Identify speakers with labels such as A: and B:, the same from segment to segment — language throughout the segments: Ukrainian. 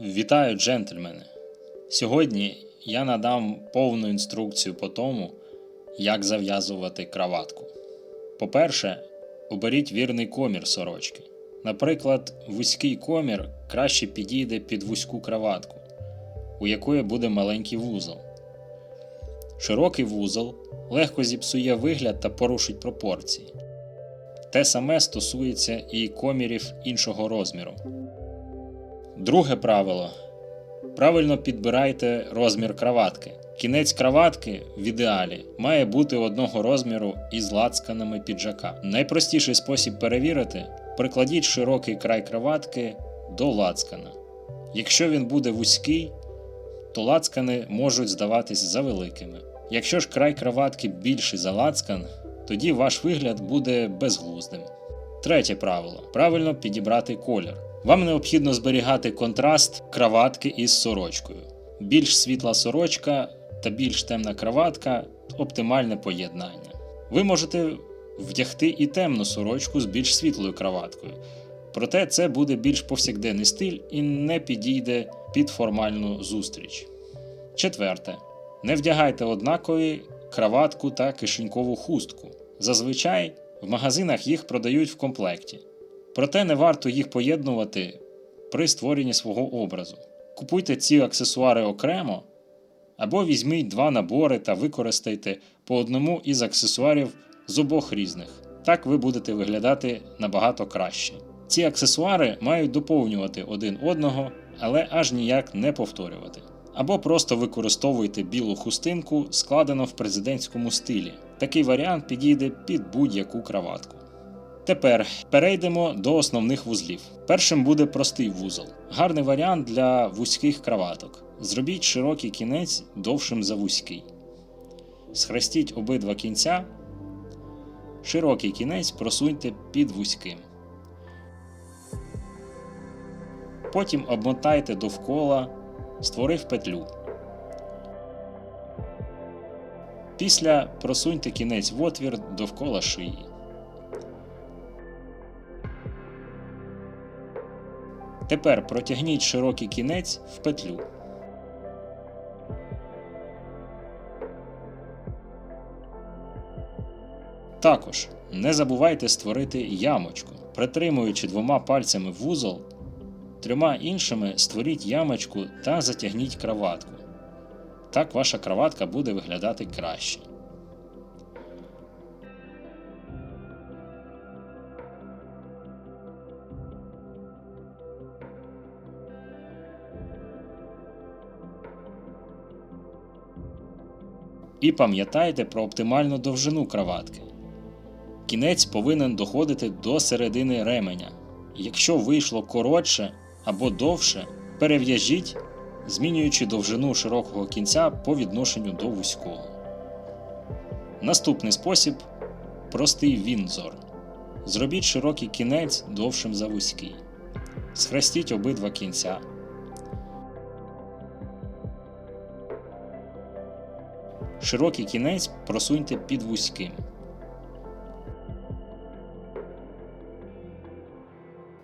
A: Вітаю, джентльмени! Сьогодні я надам повну інструкцію по тому, як зав'язувати краватку. По-перше, оберіть вірний комір сорочки. Наприклад, вузький комір краще підійде під вузьку краватку, у якої буде маленький вузол. Широкий вузол легко зіпсує вигляд та порушить пропорції. Те саме стосується і комірів іншого розміру. Друге правило. Правильно підбирайте розмір краватки. Кінець краватки в ідеалі має бути одного розміру із лацканами піджака. Найпростіший спосіб перевірити прикладіть широкий край краватки до лацкана. Якщо він буде вузький, то лацкани можуть здаватись завеликими. Якщо ж край краватки більший за лацкан, тоді ваш вигляд буде безглуздим. Третє правило: правильно підібрати колір. Вам необхідно зберігати контраст краватки із сорочкою. Більш світла сорочка та більш темна краватка оптимальне поєднання. Ви можете вдягти і темну сорочку з більш світлою краваткою. Проте це буде більш повсякденний стиль і не підійде під формальну зустріч. Четверте. Не вдягайте однакові краватку та кишенькову хустку. Зазвичай в магазинах їх продають в комплекті. Проте не варто їх поєднувати при створенні свого образу. Купуйте ці аксесуари окремо, або візьміть два набори та використайте по одному із аксесуарів з обох різних. Так ви будете виглядати набагато краще. Ці аксесуари мають доповнювати один одного, але аж ніяк не повторювати. Або просто використовуйте білу хустинку, складену в президентському стилі. Такий варіант підійде під будь-яку краватку. Тепер перейдемо до основних вузлів. Першим буде простий вузол. Гарний варіант для вузьких краваток. Зробіть широкий кінець довшим за вузький. Схрестіть обидва кінця. Широкий кінець просуньте під вузьким. Потім обмотайте довкола, створив петлю. Після просуньте кінець в отвір довкола шиї. Тепер протягніть широкий кінець в петлю. Також не забувайте створити ямочку. Притримуючи двома пальцями вузол, трьома іншими створіть ямочку та затягніть краватку. Так ваша краватка буде виглядати краще. І пам'ятайте про оптимальну довжину краватки. Кінець повинен доходити до середини ременя. Якщо вийшло коротше або довше, перев'яжіть, змінюючи довжину широкого кінця по відношенню до вузького. Наступний спосіб простий вінзор. Зробіть широкий кінець довшим за вузький. Схрестіть обидва кінця. Широкий кінець просуньте під вузьким.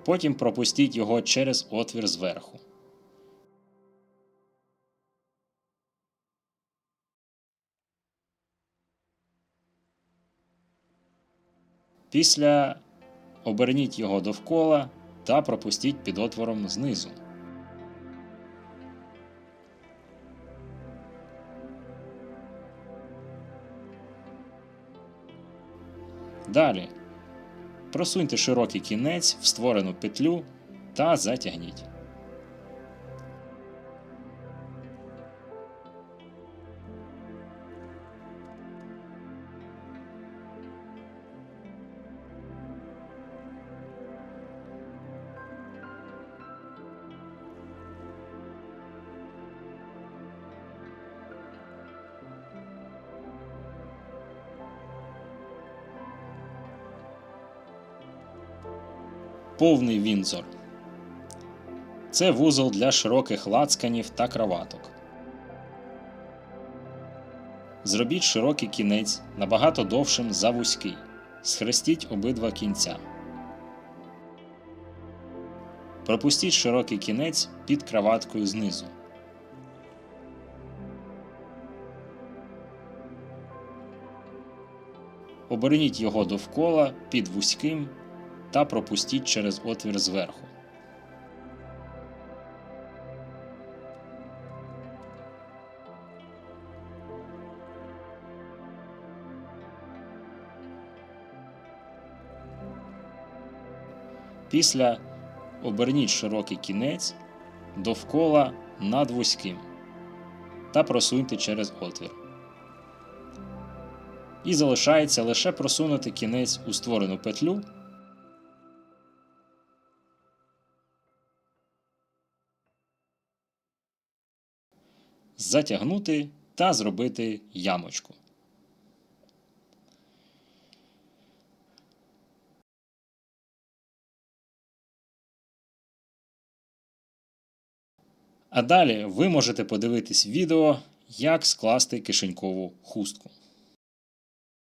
A: Потім пропустіть його через отвір зверху. Після оберніть його довкола та пропустіть під отвором знизу. Далі просуньте широкий кінець в створену петлю та затягніть. Повний вінзор. Це вузол для широких лацканів та краваток. Зробіть широкий кінець набагато довшим за вузький. Схрестіть обидва кінця. Пропустіть широкий кінець під краваткою знизу. Оберніть його довкола під вузьким та пропустіть через отвір зверху. Після оберніть широкий кінець довкола над вузьким та просуньте через отвір. І залишається лише просунути кінець у створену петлю. Затягнути та зробити ямочку. А далі ви можете подивитись відео, як скласти кишенькову хустку.